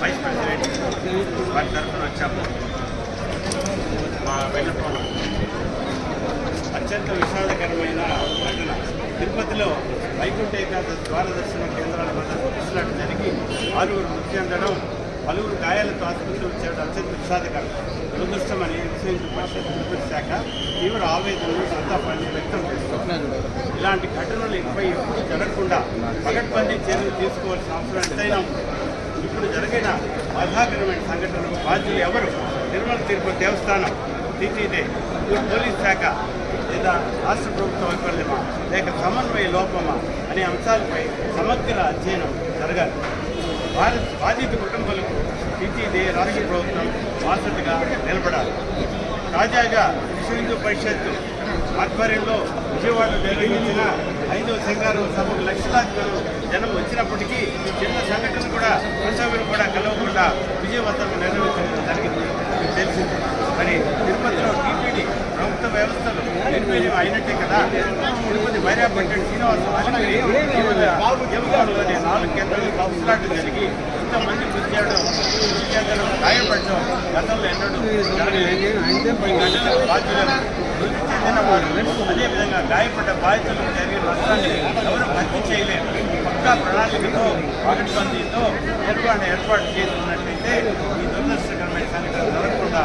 Vice president వారి తరఫున వచ్చాము మా వెన్నపం అత్యంత విషాదకరమైన ఘటన తిరుపతిలో వైకుంఠ ఏకాదశి ద్వార దర్శన కేంద్రాల వద్ద ఇచ్చినట్టు జరిగి ఆరుగురు మృతి చెందడం పలువురు గాయాలతో ఆసుపత్రికి చేరడం అత్యంత విషాదకరం దురదృష్టమని విశ్వ పరిషత్ తిరుపతి శాఖ తీవ్ర ఆవేదనను సంతాపాన్ని వ్యక్తం చేస్తున్నారు ఇలాంటి ఘటనలు ఇకపై ఎప్పుడు జరగకుండా పగట్బందీ చర్యలు తీసుకోవాల్సిన అవసరం ఎంతైనా ఉంది. ఇప్పుడు జరిగిన బాధాకరమైన సంఘటనలకు బాధ్యులు ఎవరు? తిరుమల తిరుపతి దేవస్థానం టీటీదే పోలీస్ శాఖ లేదా రాష్ట్ర ప్రభుత్వ వైఫల్యమా? లేక సమన్వయ లోపమా? అనే అంశాలపై సమగ్ర అధ్యయనం జరగాలి. భారత్ బాధిత కుటుంబాలకు టీటీదే రాష్ట్ర ప్రభుత్వం బాధ్యతగా నిలబడాలి. తాజాగా విశ్వ హిందూ పరిషత్ ఆధ్వర్యంలో విజయవాడ నిర్వహించిన ఐదవ శంగారు సభకు లక్షలాది జనం వచ్చినప్పటికీ చిన్న సంఘటన కూడా ప్రసవం కూడా కలవకుండా విజయవంతంగా నిర్వహించడం జరిగింది. తెలిసింది మరి తిరుపతిలో టీపీడీ ప్రభుత్వ వ్యవస్థలు నిర్వీర్యం అయినట్టే కదా? తిరుపతి బైరాపట్టణ శ్రీనివాస అలిపిరి నాలుగు కేంద్రాలు కౌన్సిలాట్ జరిగి ఇంతమంది మృతి చేయడం మృతి చెందడం గాయపడడం గతంలో ఎన్నడూ జరగలేదు. ఈ బాధ్యులను మృతి చెందిన వారు అదేవిధంగా గాయపడ్డ బాధితులకు జరిగిన నష్టాన్ని ఎవరు భర్తీ చేయలేరు పక్కా ప్రణాళికతో పకడ్బందీతో నిర్వహణ ఏర్పాటు చేస్తున్నట్లయితే ఈ దురదృష్టకరమైన సంఘటన జరగకుండా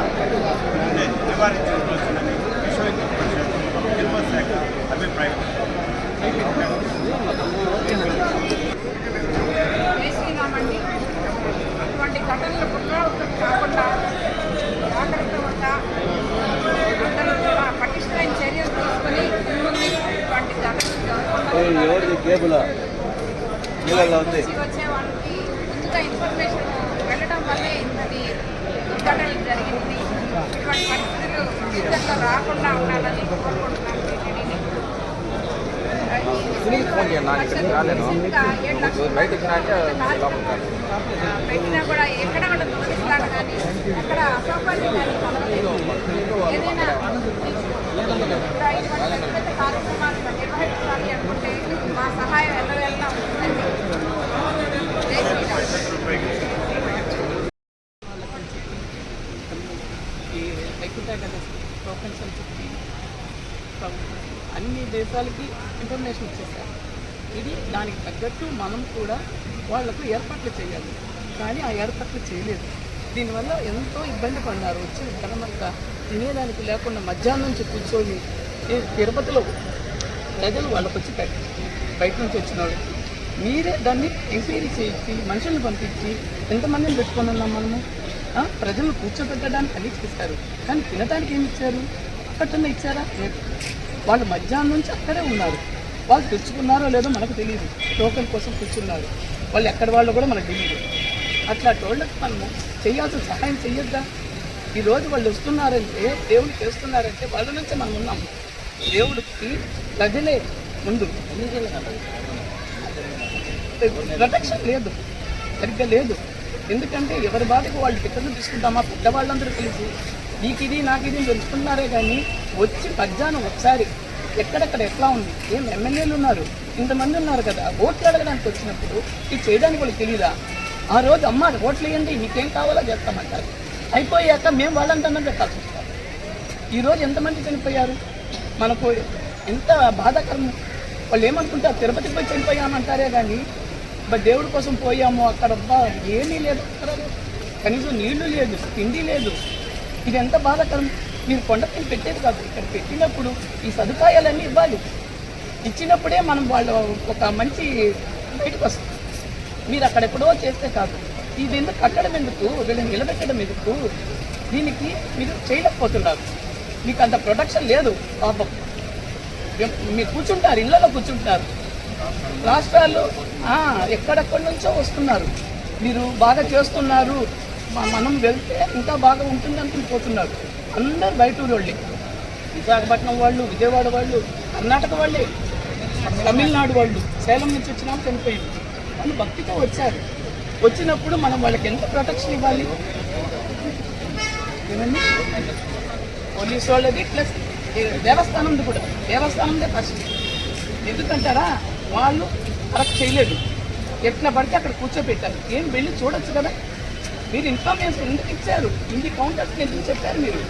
నివారించుకోవచ్చునని విశ్వ హిందూ పరిషత్ తిరుమల శాఖ అభిప్రాయం. అటువంటి ఘటనలు పునరావృతం కాకుండా అందరూ కూడా పటిష్టమైన చర్యలు తీసుకొని ఇటువంటి ఘటనలు జరగకుండా వచ్చే వాళ్ళకి ఇన్ఫర్మేషన్ వెళ్ళడం వల్లే ఇంతటి దుర్ఘటనలు జరిగింది. ఇటువంటి పరిస్థితులు జీవితంలో రాకుండా ఉండాలని కోరుకుంటున్నాను పెట్టినా కూడా ఎక్కడ కూడా తొలగిస్తాడు కానీ ఎక్కడ అసౌకర్యం కానీ కలగలేదు. ఏదైనా ఇటువంటి కార్యక్రమాలు నిర్వహించాలి అనుకుంటే మా సహాయం ఎల్లవేళలా ఉంటుందండి జై శ్రీరామ్ ఈ వైకుంఠ ఏకాదశి ప్రపంచం చుట్టి ప్రభుత్వం ప్రభుత్వాలకి ఇన్ఫర్మేషన్ ఇచ్చేసారు ఇది దానికి తగ్గట్టు మనం కూడా వాళ్ళకు ఏర్పాట్లు చేయాలి. కానీ ఆ ఏర్పాట్లు చేయలేదు. దీనివల్ల ఎంతో ఇబ్బంది పడినారు వచ్చిన జనమంతా తినేదానికి లేకుండా మధ్యాహ్నం నుంచి కూర్చొని తిరుపతిలో ప్రజలు వాళ్ళకి వచ్చి బయట నుంచి వచ్చిన వాళ్ళకి మీరే దాన్ని ఎంక్వైరీ చేయించి మనుషుల్ని పంపించి ఎంతమందిని పెట్టుకొని ఉన్నాం మనము? ప్రజలు కూర్చోబెట్టడానికి అన్ని చేశారు కానీ తినడానికి ఏమి ఇచ్చారు? అక్కడన్నా ఇచ్చారా? లేదు. వాళ్ళు మధ్యాహ్నం నుంచి అక్కడే ఉన్నారు. వాళ్ళు తెచ్చుకున్నారో లేదో మనకు తెలియదు టోకెన్ కోసం కూర్చున్నారు వాళ్ళు ఎక్కడ వాళ్ళు కూడా మనకు తెలియదు అట్లా వాళ్ళకి మనము చేయాల్సిన సహాయం చెయ్యొద్దా? ఈరోజు వాళ్ళు వస్తున్నారంటే దేవుడు చేస్తున్నారంటే వాళ్ళ నుంచే మనం ఉన్నాం. దేవుడికి గదిలే ముందు. ప్రొటెక్షన్ లేదు. సరిగ్గా లేదు. ఎందుకంటే ఎవరి బాధకు వాళ్ళు టికెట్లు తీసుకుంటామా? పెద్దవాళ్ళందరూ కలిసి నీకు ఇది నాకు ఇది అని తెలుసుకున్నారే కానీ వచ్చి మధ్యాహ్నం ఒకసారి ఎక్కడెక్కడ ఎట్లా ఉంది ఏం ఎమ్మెల్యేలు ఉన్నారు ఇంతమంది ఉన్నారు కదా ఓట్లు అడగడానికి వచ్చినప్పుడు ఇది చేయడానికి వాళ్ళకి తెలియదా ఆ రోజు అమ్మ ఓట్లు వేయండి మీకేం కావాలో చేస్తామంటారు అయిపోయాక మేము వాళ్ళంతా పెట్టాల్సి వస్తారు ఈరోజు ఎంతమంది చనిపోయారు? మనకు ఎంత బాధాకరం. వాళ్ళు ఏమనుకుంటారు? తిరుపతి పోయి చనిపోయామంటారే కానీ బట్ దేవుడి కోసం పోయాము అక్కడ ఏమీ లేదు. అక్కడ కనీసం నీళ్ళు లేదు తిండి లేదు. ఇది ఎంత బాధాకరం? మీరు కొండపై పెట్టేది కాదు. ఇక్కడ పెట్టినప్పుడు ఈ సదుపాయాలన్నీ ఇవ్వాలి. ఇచ్చినప్పుడే మనం వాళ్ళు ఒక మంచి బయటకు వస్తుంది మీరు అక్కడ ఎప్పుడో చేస్తే కాదు. ఇది ఎందుకు కట్టడం ఎందుకు? వీళ్ళని నిలబెట్టడం ఎందుకు? దీనికి మీరు చేయలేకపోతున్నారు. మీకు అంత ప్రొటెక్షన్ లేదు. పాపం. మీరు కూర్చుంటారు. ఇళ్ళలో కూర్చుంటారు. రాష్ట్రాలు ఎక్కడెక్కడి నుంచో వస్తున్నారు. మీరు బాగా చేస్తున్నారు. మనం వెళ్తే ఇంకా బాగా ఉంటుంది అనుకుని పోతున్నారు. అందరు బయటూరు వాళ్ళే. విశాఖపట్నం వాళ్ళు విజయవాడ వాళ్ళు కర్ణాటక వాళ్ళే. తమిళనాడు వాళ్ళు. సేలం నుంచి వచ్చిన చనిపోయింది వాళ్ళు భక్తితో వచ్చారు. వచ్చినప్పుడు మనం వాళ్ళకి ఎంత ప్రొటెక్షన్ ఇవ్వాలి? పోలీసు వాళ్ళది ప్లస్ దేవస్థానంది కూడా. దేవస్థానందే ఫస్ట్ ఎందుకంటారా? వాళ్ళు కరెక్ట్ చేయలేదు. ఎట్లా పడితే అక్కడ కూర్చోబెట్టారు. ఏం వెళ్ళి చూడొచ్చు కదా? మీరు ఇన్ఫర్మేషన్ ఎందుకు ఇచ్చారు? ఇన్ని కౌంటర్స్ ఎందుకు చెప్పారు మీరు.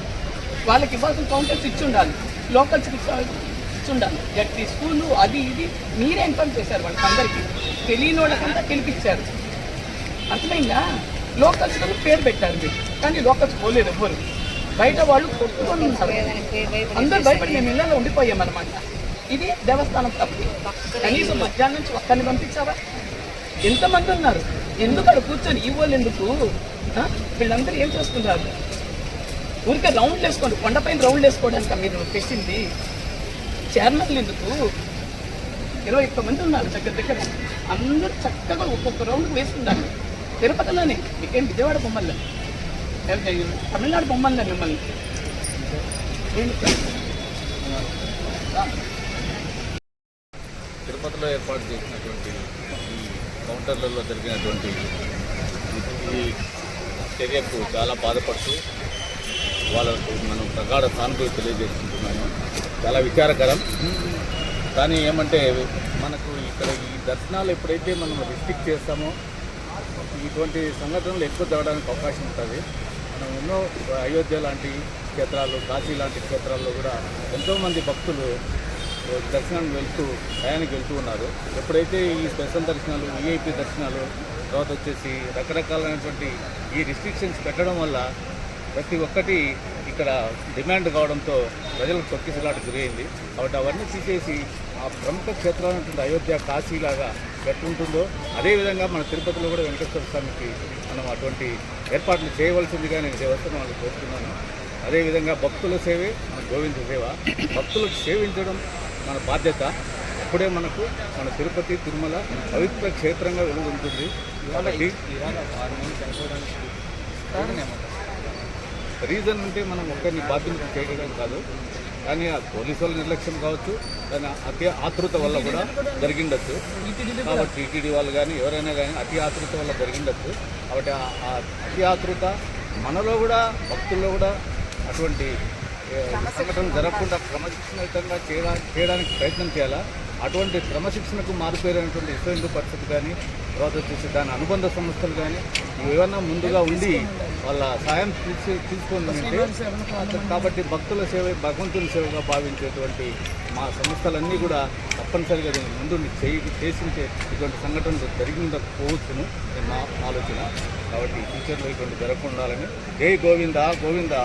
వాళ్ళకి ఇవ్వాల్సిన కౌంటర్స్ ఇచ్చి ఉండాలి. లోకల్స్కి ఇచ్చి ఉండాలి. జడ్పీ స్కూలు అది ఇది మీరే ఇన్ఫార్మ్ చేశారు వాళ్ళకి అందరికీ తెలియని వాళ్ళకంతా గెలిపించారు అర్థమైందా? లోకల్స్ పేరు పెట్టారు మీరు. కానీ లోకల్స్ పోలేదు ఎవ్వరు. బయట వాళ్ళు కొట్టుకొని అందరు భయపడి మేము ఇళ్ళలో ఉండిపోయామన్నమాట ఇది దేవస్థానం తప్పు. కనీసం మధ్యాహ్నం నుంచి ఒక్కరిని పంపించావా? ఎంతమంది ఉన్నారు? ఎందుకు అక్కడ కూర్చొని ఇవ్వాలి ఎందుకు? వీళ్ళందరూ ఏం చేస్తున్నారు? ఊరికే రౌండ్ వేసుకోండి. కొండపైన రౌండ్ వేసుకోవడానికి మీరు పెట్టింది? చైర్మన్లు ఎందుకు? ఇరవై ఒక్క మంది ఉన్నారు దగ్గర దగ్గర. అందరూ చక్కగా ఒక్కొక్క రౌండ్ వేస్తుండాలి తిరుపతిలోనే. మీకేం విజయవాడ బొమ్మల్లో తమిళనాడు బొమ్మల్లో మిమ్మల్ని. తిరుపతిలో ఏర్పాటు చేసినటువంటి కౌంటర్లలో జరిగినటువంటి ఈ చర్యకు చాలా బాధపడుతూ వాళ్ళకు మనం ప్రగాఢ సానుభూతి తెలియజేసుకుంటున్నాను చాలా విచారకరం. కానీ ఏమంటే మనకు ఇక్కడ ఈ దర్శనాలు ఎప్పుడైతే మనం రిస్ట్రిక్ట్ చేస్తామో ఇటువంటి సంఘటనలు ఎక్కువ జరగడానికి అవకాశం ఉంటుంది. మనం ఎన్నో అయోధ్య లాంటి క్షేత్రాలు కాశీ లాంటి క్షేత్రాల్లో కూడా ఎంతోమంది భక్తులు దర్శనానికి వెళ్తూ టయానికి వెళ్తూ ఉన్నారు. ఎప్పుడైతే ఈ స్పెషల్ దర్శనాలు విఐపి దర్శనాలు తర్వాత వచ్చేసి రకరకాలైనటువంటి ఈ రిస్ట్రిక్షన్స్ పెట్టడం వల్ల ప్రతి ఒక్కటి ఇక్కడ డిమాండ్ కావడంతో ప్రజలకు తొక్కిసలాట గురైంది. కాబట్టి అవన్నీ తీసేసి ఆ ప్రముఖ క్షేత్రాలైనటువంటి అయోధ్య కాశీలాగా ఎట్లుంటుందో అదేవిధంగా మన తిరుపతిలో కూడా వెంకటేశ్వర స్వామికి మనం అటువంటి ఏర్పాట్లు చేయవలసిందిగా నేను దేవస్థానం వాళ్ళకి కోరుతున్నాను. అదేవిధంగా భక్తుల సేవే మన గోవింద సేవ. భక్తులకు సేవించడం మన బాధ్యత. అప్పుడే మనకు మన తిరుపతి తిరుమల పవిత్ర క్షేత్రంగా వెలుగుంటుంది కాబట్టి రీజన్ అంటే మనం ఒక్కరిని బాధ్యత చేయడం కాదు. కానీ ఆ పోలీసు వాళ్ళ నిర్లక్ష్యం కావచ్చు కానీ అతి ఆతృత వల్ల కూడా జరిగిండొచ్చు. కాబట్టి టీటీడీ వాళ్ళు కానీ ఎవరైనా కానీ అతి ఆతృత వల్ల జరిగిండొచ్చు. కాబట్టి ఆ అతి ఆతృత మనలో కూడా భక్తుల్లో కూడా అటువంటి సంఘటన జరగకుండా క్రమశిక్షణయుతంగా చేయడానికి ప్రయత్నం చేయాలా? అటువంటి క్రమశిక్షణకు మారిపోయినటువంటి ఇసు హిందూ పరిస్థితి కానీ తర్వాత వచ్చేసి దాని అనుబంధ సంస్థలు కానీ ఏమన్నా ముందుగా ఉండి వాళ్ళ సాయం తీసి తీసుకుందంటే కాబట్టి భక్తుల సేవ భగవంతుని సేవగా భావించేటువంటి మా సంస్థలన్నీ కూడా తప్పనిసరిగా దీన్ని ముందు చేయి చేసింటే ఇటువంటి సంఘటనలు జరిగిందకపోవచ్చును ఇది మా ఆలోచన. కాబట్టి ఫ్యూచర్లో ఇటువంటి జరగకుండా ఉండాలని. జై గోవింద గోవింద.